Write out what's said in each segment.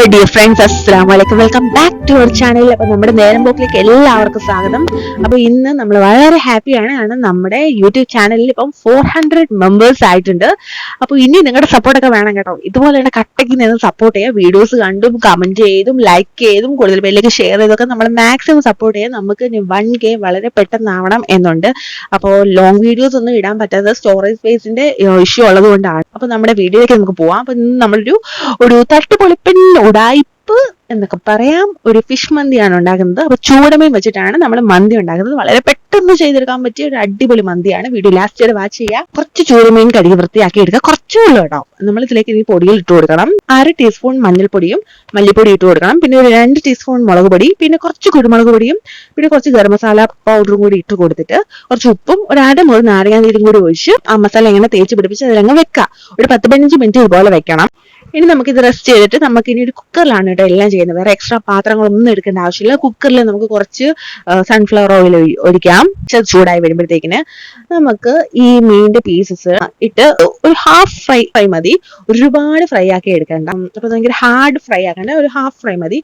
Hello dear friends അസ്സാം വലൈക്കും welcome back to our channel അപ്പൊ നമ്മുടെ നേരം പോക്കിലേക്ക് എല്ലാവർക്കും സ്വാഗതം. അപ്പൊ ഇന്ന് നമ്മൾ വളരെ ഹാപ്പിയാണ് കാരണം നമ്മുടെ യൂട്യൂബ് ചാനലിൽ ഇപ്പം ഫോർ ഹൺഡ്രഡ് മെമ്പേഴ്സ് ആയിട്ടുണ്ട്. അപ്പൊ ഇനി നിങ്ങളുടെ സപ്പോർട്ടൊക്കെ വേണം കേട്ടോ. ഇതുപോലെയുള്ള കട്ടയ്ക്ക് നിന്ന് സപ്പോർട്ട് ചെയ്യുക വീഡിയോസ് കണ്ടും കമന്റ് ചെയ്തും ലൈക്ക് ചെയ്തും കൂടുതൽ പേരിലേക്ക് ഷെയർ ചെയ്തൊക്കെ നമ്മൾ മാക്സിമം സപ്പോർട്ട് ചെയ്യാം. നമുക്ക് വൺ കെ വളരെ പെട്ടെന്നാവണം എന്നുണ്ട്. അപ്പോൾ ലോങ് വീഡിയോസ് ഒന്നും ഇടാൻ പറ്റാത്ത സ്റ്റോറേജ് സ്പേസിന്റെ ഇഷ്യൂ ഉള്ളത് കൊണ്ടാണ് അപ്പൊ നമ്മുടെ വീഡിയോയിലേക്ക് നമുക്ക് പോവാം. അപ്പൊ ഇന്ന് നമ്മളൊരു ഒരു തട്ടുപൊളിപ്പൻ ഉടായിപ്പ് എന്നൊക്കെ പറയാം. ഒരു ഫിഷ് മന്തിയാണ് ഉണ്ടാക്കുന്നത് അപ്പൊ ചൂടമീൻ വെച്ചിട്ടാണ് നമ്മൾ മന്തി ഉണ്ടാക്കുന്നത്. വളരെ പെട്ടെന്ന് ചെയ്തെടുക്കാൻ പറ്റിയ ഒരു അടിപൊളി മന്തിയാണ്. വീഡിയോ ലാസ്റ്റ് വരെ വാച്ച് ചെയ്യുക. കുറച്ച് ചൂടുമീൻ കഴുകി വൃത്തിയാക്കി എടുക്കുക. കുറച്ചേ കേട്ടോ. നമ്മൾ ഇതിലേക്ക് ഇനി പൊടിയിൽ ഇട്ട് കൊടുക്കണം. അര ടീസ്പൂൺ മഞ്ഞൾപ്പൊടിയും മല്ലിപ്പൊടി ഇട്ട് കൊടുക്കണം. പിന്നെ ഒരു രണ്ട് ടീസ്പൂൺ മുളക് പൊടി പിന്നെ കുറച്ച് കുരുമുളക് പൊടിയും പിന്നെ കുറച്ച് ഗരം മസാല പൗഡറും കൂടി ഇട്ട് കൊടുത്തിട്ട് കുറച്ച് ഉപ്പും ഒരു അര മുതൽ നാരങ്ങ നീരും കൂടി ഒഴിച്ച് ആ മസാല ഇങ്ങനെ തേച്ച് പിടിപ്പിച്ച് അതിലങ്ങ് വെക്കുക. ഒരു പത്ത് പതിനഞ്ച് മിനിറ്റ് ഇതുപോലെ വെക്കണം. ഇനി നമുക്ക് ഇത് റെസ്റ്റ് ചെയ്തിട്ട് നമുക്ക് ഇനി ഒരു കുക്കറിലാണ് കേട്ടോ എല്ലാം ചെയ്യുന്നത്. വേറെ എക്സ്ട്രാ പാത്രങ്ങളൊന്നും എടുക്കേണ്ട ആവശ്യമില്ല. കുക്കറിൽ നമുക്ക് കുറച്ച് സൺഫ്ലവർ ഓയിൽ ഒഴിക്കാം. ചൂടായി വരുമ്പോഴത്തേക്കിന് നമുക്ക് ഈ മീനിന്റെ പീസസ് ഇട്ട് ഒരു ഹാഫ് ഫ്രൈ ഫ്രൈ മതി. ഒരുപാട് ഫ്രൈ ആക്കി എടുക്കണ്ട. അപ്പൊ ഭയങ്കര ഹാർഡ് ഫ്രൈ ആക്കണ്ട. ഒരു ഹാഫ് ഫ്രൈ മതി.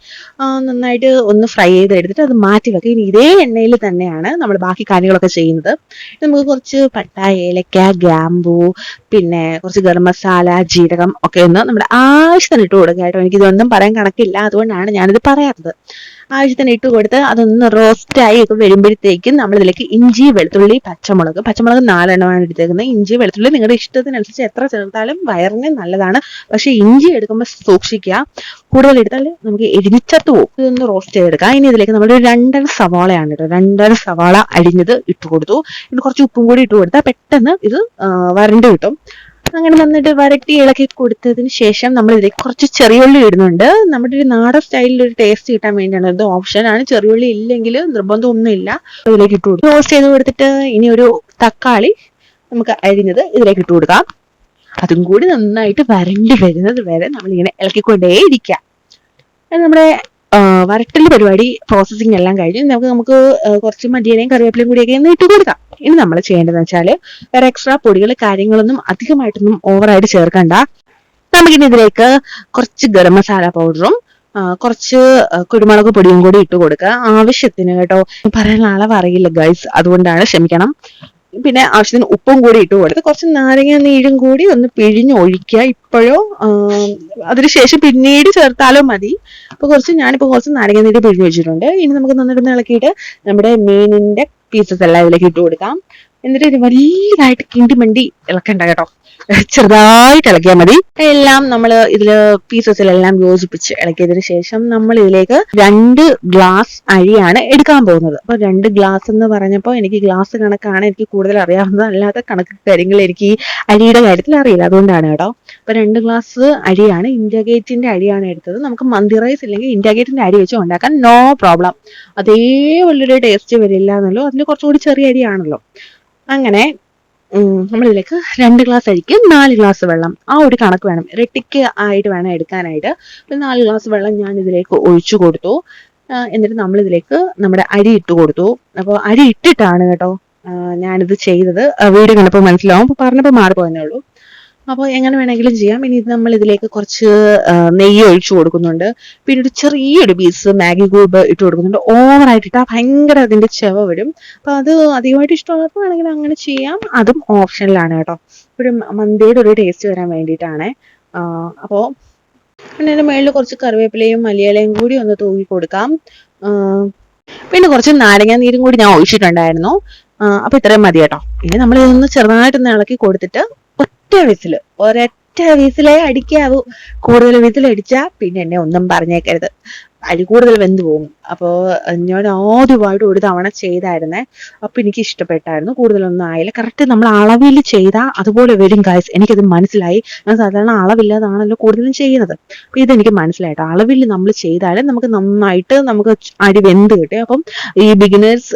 നന്നായിട്ട് ഒന്ന് ഫ്രൈ ചെയ്ത് എടുത്തിട്ട് അത് മാറ്റി വെക്കുക ഇനി ഇതേ എണ്ണയിൽ തന്നെയാണ് നമ്മൾ ബാക്കി കാര്യങ്ങളൊക്കെ ചെയ്യുന്നത്. നമുക്ക് കുറച്ച് പട്ട ഏലക്ക ഗ്രാമ്പൂ പിന്നെ കുറച്ച് ഗരം മസാല ജീരകം ഒക്കെ ഒന്ന് നമ്മുടെ ആവശ്യത്തിന് ഇട്ട് കൊടുക്കുക കേട്ടോ. എനിക്കിതൊന്നും പറയാൻ കണക്കില്ല. അതുകൊണ്ടാണ് ഞാനിത് പറയാത്തത്. ആവശ്യത്തിന് ഇട്ട് കൊടുത്ത് അതൊന്ന് റോസ്റ്റ് ആയി ഒക്കെ വരുമ്പോഴത്തേക്കും നമ്മൾ ഇതിലേക്ക് ഇഞ്ചി വെളുത്തുള്ളി പച്ചമുളക്. പച്ചമുളക് നാലെണ്ണമാണ് എടുത്തേക്കുന്നത്. ഇഞ്ചി വെളുത്തുള്ളി നിങ്ങളുടെ ഇഷ്ടത്തിനനുസരിച്ച് എത്ര ചേർത്താലും വയറിന് നല്ലതാണ്. പക്ഷെ ഇഞ്ചി എടുക്കുമ്പോൾ സൂക്ഷിക്കുക. കൂടുതൽ എടുത്താൽ നമുക്ക് എരിഞ്ഞിച്ചത്ത് പോകും. ഇതൊന്ന് റോസ്റ്റ് ചെയ്തെടുക്കാം. ഇനി ഇതിലേക്ക് നമ്മൾ രണ്ടര സവാളയാണ് കേട്ടോ രണ്ടര സവാള അരിഞ്ഞത് ഇട്ട് കൊടുത്തു. ഇനി കുറച്ച് ഉപ്പും കൂടി ഇട്ട് കൊടുത്താൽ പെട്ടെന്ന് ഇത് വരണ്ട് കിട്ടും. അങ്ങനെ നന്നിട്ട് വരട്ടി ഇളക്കി കൊടുത്തതിന് ശേഷം നമ്മൾ ഇതിലേക്ക് കുറച്ച് ചെറിയുള്ളി ഇടുന്നുണ്ട്. നമ്മുടെ ഒരു നാടൻ സ്റ്റൈലിൽ ഒരു ടേസ്റ്റ് കിട്ടാൻ വേണ്ടിയാണ്. ഇത് ഓപ്ഷനാണ് ചെറിയുള്ളി ഇല്ലെങ്കിൽ നിർബന്ധമൊന്നുമില്ല. ഇതിലേക്ക് ഇട്ട് കൊടുക്കും. റോസ്റ്റ് ചെയ്ത് കൊടുത്തിട്ട് ഇനി ഒരു തക്കാളി നമുക്ക് അരിഞ്ഞത് ഇതിലേക്ക് ഇട്ട് കൊടുക്കാം. അതും കൂടി നന്നായിട്ട് വരണ്ടി വരുന്നത് വരെ നമ്മൾ ഇങ്ങനെ ഇളക്കിക്കൊണ്ടേ ഇരിക്കാം നമ്മുടെ വരട്ടൽ പരിപാടി പ്രോസസ്സിംഗ് എല്ലാം കഴിഞ്ഞ് നമുക്ക് നമുക്ക് കുറച്ച് മല്ലിയിലയും കറിവേപ്പിലയും കൂടിയൊക്കെ ഒന്ന് ഇട്ട് കൊടുക്കാം. ഇനി നമ്മൾ ചെയ്യേണ്ടതെന്ന് വെച്ചാൽ വേറെ എക്സ്ട്രാ പൊടികൾ കാര്യങ്ങളൊന്നും അധികമായിട്ടൊന്നും ഓവറായിട്ട് ചേർക്കണ്ട. നമുക്കിനി ഇതിലേക്ക് കുറച്ച് ഗരം മസാല പൗഡറും കുറച്ച് കുരുമുളക് പൊടിയും കൂടി ഇട്ട് കൊടുക്കുക ആവശ്യത്തിന് കേട്ടോ. പറയാൻ അളവ് അറിയില്ല ഗൈസ് അതുകൊണ്ടാണ് ക്ഷമിക്കണം. പിന്നെ ആവശ്യത്തിന് ഉപ്പും കൂടി ഇട്ട് കൊടുത്ത് കുറച്ച് നാരങ്ങ നീരും കൂടി ഒന്ന് പിഴിഞ്ഞ് ഒഴിക്കുക ഇപ്പോഴോ. അതിനുശേഷം പിന്നീട് ചേർത്താലോ മതി. അപ്പൊ കുറച്ച് ഞാനിപ്പോ കുറച്ച് നാരങ്ങ നീര് പിഴിഞ്ഞ് വെച്ചിട്ടുണ്ട്. ഇനി നമുക്ക് നന്നായിട്ട് ഇളക്കിയിട്ട് നമ്മുടെ മീനിന്റെ പീസസ് എല്ലാം ഇതിലേക്ക് ഇട്ട് കൊടുക്കാം. എന്നിട്ട് വലിയതായിട്ട് കിണ്ടിമണ്ടി ഇളക്കണ്ട കേട്ടോ. ചെറുതായിട്ട് ഇളക്കിയാൽ മതി. എല്ലാം നമ്മൾ ഇതിൽ പീസസിലെല്ലാം യോജിപ്പിച്ച് ഇളക്കിയതിന് ശേഷം നമ്മൾ ഇതിലേക്ക് രണ്ട് ഗ്ലാസ് അരിയാണ് എടുക്കാൻ പോകുന്നത്. അപ്പൊ രണ്ട് ഗ്ലാസ് എന്ന് പറഞ്ഞപ്പോൾ എനിക്ക് ഗ്ലാസ് കണക്കാണ് എനിക്ക് കൂടുതൽ അറിയാവുന്നത്. അല്ലാത്ത കണക്ക് കാര്യങ്ങൾ എനിക്ക് ഈ അരിയുടെ കാര്യത്തിൽ അറിയില്ല. അതുകൊണ്ടാണ് കേട്ടോ. അപ്പൊ രണ്ട് ഗ്ലാസ് അരിയാണ് ഇന്ത്യ ഗേറ്റിന്റെ അരിയാണ് എടുത്തത്. നമുക്ക് മന്തി റൈസ് ഇല്ലെങ്കിൽ ഇന്ത്യ ഗേറ്റിന്റെ അരി വെച്ച് ഉണ്ടാക്കാൻ നോ പ്രോബ്ലം അതേ ടേസ്റ്റ് വരില്ല എന്നല്ലോ. അതിൽ കുറച്ചുകൂടി ചെറിയ അരിയാണല്ലോ. അങ്ങനെ നമ്മളിതിലേക്ക് രണ്ട് ഗ്ലാസ് അരിക്ക് നാല് ഗ്ലാസ് വെള്ളം. ആ ഒരു കണക്ക് വേണം. ഇരട്ടിക്ക് ആയിട്ട് വേണം എടുക്കാനായിട്ട്. ഒരു നാല് ഗ്ലാസ് വെള്ളം ഞാൻ ഇതിലേക്ക് ഒഴിച്ചു കൊടുത്തു. എന്നിട്ട് നമ്മൾ ഇതിലേക്ക് നമ്മുടെ അരി ഇട്ട് കൊടുത്തു. അപ്പോൾ അരി ഇട്ടിട്ടാണ് കേട്ടോ ഞാനിത് ചെയ്തത്. വീഡിയോ കണ്ടപ്പോൾ മനസ്സിലാവും. അപ്പോൾ പറഞ്ഞപ്പോൾ മാറിപ്പോയെന്നേ ഉള്ളൂ. അപ്പോൾ എങ്ങനെ വേണമെങ്കിലും ചെയ്യാം. ഇനി നമ്മൾ ഇതിലേക്ക് കുറച്ച് നെയ്യ് ഒഴിച്ചു കൊടുക്കുന്നുണ്ട്. പിന്നെ ഒരു ചെറിയൊരു പീസ് മാഗി ക്യൂബ് ഇട്ട് കൊടുക്കുന്നുണ്ട്. ഓവറായിട്ട് ഇട്ടാൽ ഭയങ്കര അതിന്റെ ചെവ വരും. അപ്പൊ അത് അധികമായിട്ട് ഇഷ്ടമുള്ളപ്പോൾ വേണമെങ്കിൽ അങ്ങനെ ചെയ്യാം. അതും ഓപ്ഷനിലാണ് കേട്ടോ. ഒരു മന്തിയുടെ ഒരു ടേസ്റ്റ് വരാൻ വേണ്ടിയിട്ടാണ്. അപ്പോൾ പിന്നെ അതിന്റെ മുകളിൽ കുറച്ച് കറിവേപ്പിലയും മല്ലിയിലയും കൂടി ഒന്ന് തൂക്കി കൊടുക്കാം. പിന്നെ കുറച്ച് നാരങ്ങ നീരും കൂടി ഞാൻ ഒഴിച്ചിട്ടുണ്ടായിരുന്നു. ആ, അപ്പൊ ഇത്രയും മതി കേട്ടോ. ഇനി നമ്മൾ ഇതൊന്ന് ചെറുതായിട്ടൊന്ന് ഇളക്കി കൊടുത്തിട്ട് ഒറ്റ വിസിൽ ഒരൊറ്റ വിസിലേ അടിക്കാവൂ. കൂടുതൽ വിസിലടിച്ചാ പിന്നെ എന്നെ ഒന്നും പറഞ്ഞേക്കരുത്. അരി കൂടുതൽ വെന്ത് പോകും. അപ്പോൾ ഞാൻ ആദ്യമായിട്ട് ഒരു തവണ ചെയ്തായിരുന്നേ. അപ്പൊ എനിക്ക് ഇഷ്ടപ്പെട്ടായിരുന്നു. കൂടുതലൊന്നും ആയില്ല. കറക്റ്റ് നമ്മൾ അളവിൽ ചെയ്താൽ അതുപോലെ വരും ഗായ്സ് എനിക്കത് മനസ്സിലായി. ഞാൻ സാധാരണ അളവില്ലാതാണല്ലോ കൂടുതലും ചെയ്യുന്നത്. അപ്പൊ ഇതെനിക്ക് മനസ്സിലായിട്ടോ? അളവിൽ നമ്മൾ ചെയ്താലും നമുക്ക് നന്നായിട്ട് നമുക്ക് അരി വെന്ത് കിട്ടും. അപ്പം ഈ ബിഗിനേഴ്സ്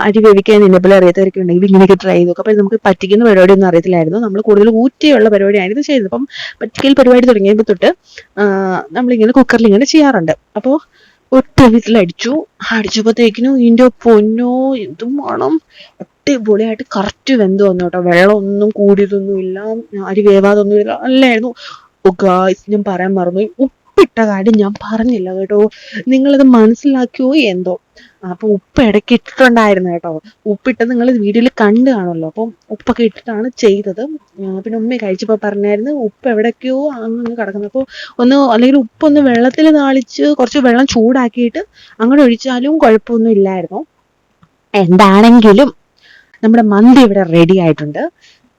അരി വേവിക്കാൻ ഇന്നപോലെ അറിയാത്തവരൊക്കെ ഉണ്ടെങ്കിൽ ഇങ്ങനെയൊക്കെ ട്രൈ ചെയ്തു അപ്പോൾ അപ്പൊ നമുക്ക് പറ്റിക്കുന്ന പരിപാടിയൊന്നും അറിയത്തില്ലായിരുന്നു. നമ്മൾ കൂടുതൽ ഊറ്റിയുള്ള പരിപാടിയായിരുന്നു ചെയ്തത് അപ്പം പറ്റിക്കൽ പരിപാടി തുടങ്ങിയപ്പോൾ തൊട്ട് നമ്മളിങ്ങനെ കുക്കറിൽ ഇങ്ങനെ ചെയ്യാറുണ്ട്. അപ്പോൾ ഒറ്റ വീട്ടിലടിച്ചു അടിച്ചപ്പോഴത്തേക്കിനും ഇതിന്റെ പൊന്നോ ഇത് വേണം. അടിപൊളിയായിട്ട് കറക്റ്റ് വെന്ത് വന്നു കേട്ടോ വെള്ളമൊന്നും കൂടിയതൊന്നും ഇല്ല അരി വേവാതൊന്നും ഇല്ല നല്ലായിരുന്നു ഓ ഗായ്സ് ഞാൻ പറയാൻ മറന്നു ഉപ്പിട്ട കാര്യം ഞാൻ പറഞ്ഞില്ല കേട്ടോ. നിങ്ങളത് മനസ്സിലാക്കിയോ എന്തോ? അപ്പൊ ഉപ്പ് ഇടയ്ക്ക് ഇട്ടിട്ടുണ്ടായിരുന്നു കേട്ടോ. ഉപ്പിട്ട് നിങ്ങൾ വീഡിയോയിൽ കണ്ടു കാണുമല്ലോ. അപ്പം ഉപ്പൊക്കെ ഇട്ടിട്ടാണ് ചെയ്തത്. പിന്നെ ഉമ്മ കഴിച്ചപ്പോൾ പറഞ്ഞായിരുന്നു ഉപ്പ് എവിടേക്കോ അങ്ങനെ കിടക്കുന്നത് അപ്പോൾ ഒന്ന് അല്ലെങ്കിൽ ഉപ്പൊന്ന് വെള്ളത്തിൽ താളിച്ച് കുറച്ച് വെള്ളം ചൂടാക്കിയിട്ട് അങ്ങനെ ഒഴിച്ചാലും കുഴപ്പമൊന്നും ഇല്ലായിരുന്നു. എന്താണെങ്കിലും നമ്മുടെ മന്തി ഇവിടെ റെഡി ആയിട്ടുണ്ട്.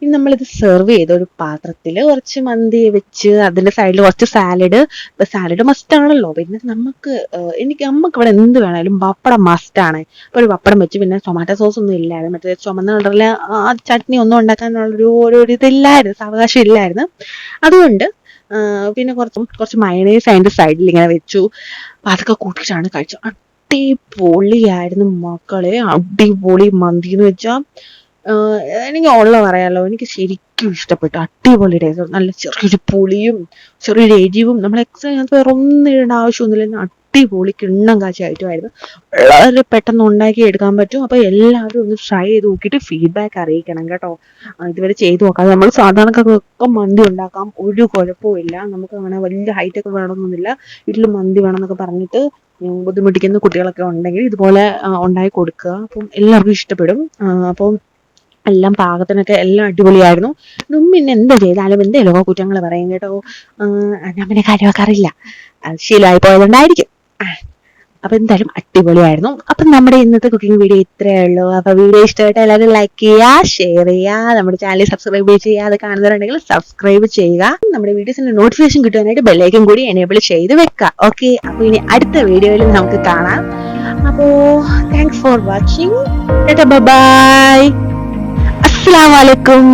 ഇനി നമ്മളിത് സെർവ് ചെയ്ത ഒരു പാത്രത്തിൽ കുറച്ച് മന്തി വെച്ച് അതിന്റെ സൈഡിൽ കുറച്ച് സാലഡ് സാലഡ് മസ്റ്റ് ആണല്ലോ. പിന്നെ നമുക്ക് എനിക്ക് നമുക്ക് ഇവിടെ എന്ത് വേണമെങ്കിലും പപ്പടം മസ്റ്റ് ആണ്. അപ്പൊ ഒരു പപ്പടം വെച്ച് പിന്നെ ടൊമാറ്റോ സോസ് ഒന്നും ഇല്ലായിരുന്നു. മറ്റേ ചുമന്ന കളറിലെ ആ ചട്നി ഒന്നും ഉണ്ടാക്കാനുള്ള ഒരു ഓരോ ഇതില്ലായിരുന്നു. സാവകാശം ഇല്ലായിരുന്നു. അതുകൊണ്ട് പിന്നെ കുറച്ച് കുറച്ച് മയണേസ് അതിന്റെ സൈഡിൽ ഇങ്ങനെ വെച്ചു. അപ്പൊ അതൊക്കെ കൂട്ടിയിട്ടാണ് കഴിച്ചത്. അടിപൊളിയായിരുന്നു മക്കളെ. അടിപൊളി മന്തി എന്ന് വെച്ചാൽ എനിക്ക് ഉള്ള പറയാലോ എനിക്ക് ശരിക്കും ഇഷ്ടപ്പെട്ടു. അടിപൊളി ടേസ്റ്റ് നല്ല ചെറിയൊരു പുളിയും ചെറിയൊരു എരിവും. നമ്മൾ എക്സ്ട്രാ അതിനകത്ത് വേറെ ഒന്നും ഇടേണ്ട ആവശ്യമൊന്നുമില്ല. അടിപൊളി കിണ്ണം കാച്ചി ഐറ്റമായിരുന്നു വളരെ പെട്ടെന്ന് ഉണ്ടാക്കി എടുക്കാൻ പറ്റും. അപ്പൊ എല്ലാവരും ഒന്ന് ട്രൈ ചെയ്ത് നോക്കിയിട്ട് ഫീഡ്ബാക്ക് അറിയിക്കണം കേട്ടോ. ഇതുവരെ ചെയ്ത് നോക്കാം നമ്മൾ സാധാരണക്കാർക്കൊക്കെ മന്തി ഉണ്ടാക്കാം. ഒരു കുഴപ്പമില്ല നമുക്ക് അങ്ങനെ വലിയ ഹൈറ്റ് ഒക്കെ വേണമെന്നൊന്നുമില്ല. വീട്ടിൽ മന്തി വേണം എന്നൊക്കെ പറഞ്ഞിട്ട് ബുദ്ധിമുട്ടിക്കുന്ന കുട്ടികളൊക്കെ ഉണ്ടെങ്കിൽ ഇതുപോലെ ഉണ്ടാക്കി കൊടുക്കുക. അപ്പം എല്ലാവർക്കും ഇഷ്ടപ്പെടും. അപ്പം എല്ലാം പാകത്തിനൊക്കെ എല്ലാം അടിപൊളിയായിരുന്നു. പിന്നെ എന്ത് ചെയ്താലും എന്തെങ്കിലുമൊക്കെ കുറ്റങ്ങൾ പറയും കേട്ടോ. ഞാൻ പിന്നെ കാര്യമൊക്കെ ശീലമായി പോയതുകൊണ്ടായിരിക്കും അപ്പൊ എന്തായാലും അടിപൊളിയായിരുന്നു. അപ്പൊ നമ്മുടെ ഇന്നത്തെ കുക്കിംഗ് വീഡിയോ ഇത്രയേ ഉള്ളൂ. അപ്പൊ വീഡിയോ ഇഷ്ടമായിട്ട് എല്ലാവരും ലൈക്ക് ചെയ്യുക ഷെയർ ചെയ്യുക നമ്മുടെ ചാനൽ സബ്സ്ക്രൈബ് ചെയ്യുക അത് കാണുന്നവരുണ്ടെങ്കിൽ സബ്സ്ക്രൈബ് ചെയ്യുക. നമ്മുടെ വീഡിയോസിന്റെ നോട്ടിഫിക്കേഷൻ കിട്ടുവാനായിട്ട് ബെല്ലൈക്കൻ കൂടി എനേബിൾ ചെയ്ത് വെക്കുക. ഓക്കെ അപ്പൊ ഇനി അടുത്ത വീഡിയോയിൽ നമുക്ക് കാണാം. അപ്പോ താങ്ക്സ് ഫോർ വാച്ചിങ് ബൈ അസ്സലാമലൈക്കും